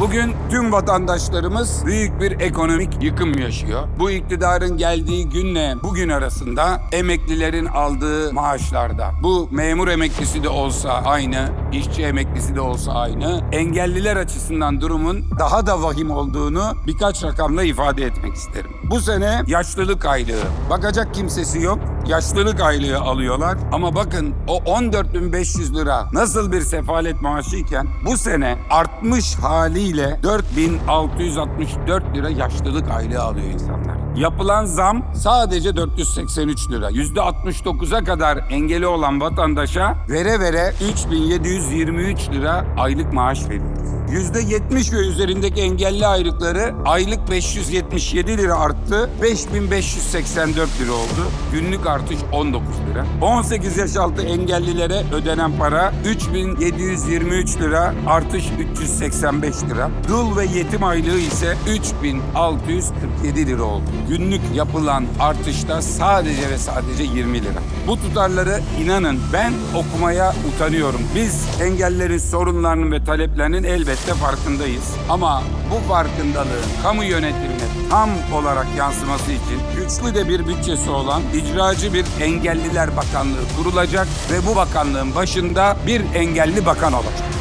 Bugün tüm vatandaşlarımız büyük bir ekonomik yıkım yaşıyor. Bu iktidarın geldiği günle bugün arasında emeklilerin aldığı maaşlarda. Bu memur emeklisi de olsa aynı, işçi emeklisi de olsa aynı. Engelliler açısından durumun daha da vahim olduğunu birkaç rakamla ifade etmek isterim. Bu sene yaşlılık aylığı. Bakacak kimsesi yok. Yaşlılık aylığı alıyorlar. Ama bakın o 14.500 lira nasıl bir sefalet maaşı iken bu sene artmış haliyle 4664 lira yaşlılık aylığı alıyor insanlar. Yapılan zam sadece 483 lira. %69'a kadar engeli olan vatandaşa vere vere 3723 lira aylık maaş veriyoruz. %70 ve üzerindeki engelli aylıkları aylık 577 lira arttı. 5584 lira oldu. Günlük artış 19 lira. 18 yaş altı engellilere ödenen para 3723 lira artış 385 lira. Dul ve yetim aylığı ise 3647 lira oldu. Günlük yapılan artışta sadece ve sadece 20 lira. Bu tutarları inanın ben okumaya utanıyorum. Biz engellerin sorunlarının ve taleplerinin elbette farkındayız. Ama bu farkındalığın kamu yönetimine tam olarak yansıması için güçlü de bir bütçesi olan icracı bir engelliler bakanlığı kurulacak ve bu bakanlığın başında bir engelli bakan olacak.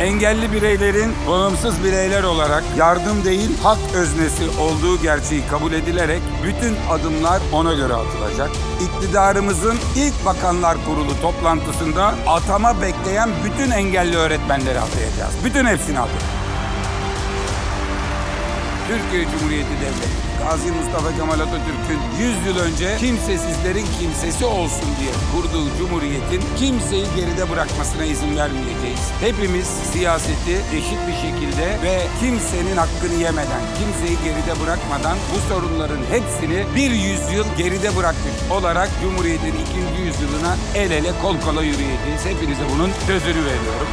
Engelli bireylerin bağımsız bireyler olarak yardım değil hak öznesi olduğu gerçeği kabul edilerek bütün adımlar ona göre atılacak. İktidarımızın ilk bakanlar kurulu toplantısında atama bekleyen bütün engelli öğretmenleri atayacağız. Bütün hepsini atacağız. Türkiye Cumhuriyeti Devleti Gazi Mustafa Kemal Atatürk'ün 100 yıl önce kimsesizlerin kimsesi olsun diye kurduğu cumhuriyetin kimseyi geride bırakmasına izin vermeyeceğiz. Hepimiz siyaseti eşit bir şekilde ve kimsenin hakkını yemeden, kimseyi geride bırakmadan bu sorunların hepsini bir yüzyıl geride bırakmış olarak Cumhuriyet'in ikinci yüzyılına el ele kol kola yürüyeceğiz. Hepinize bunun sözünü veriyorum.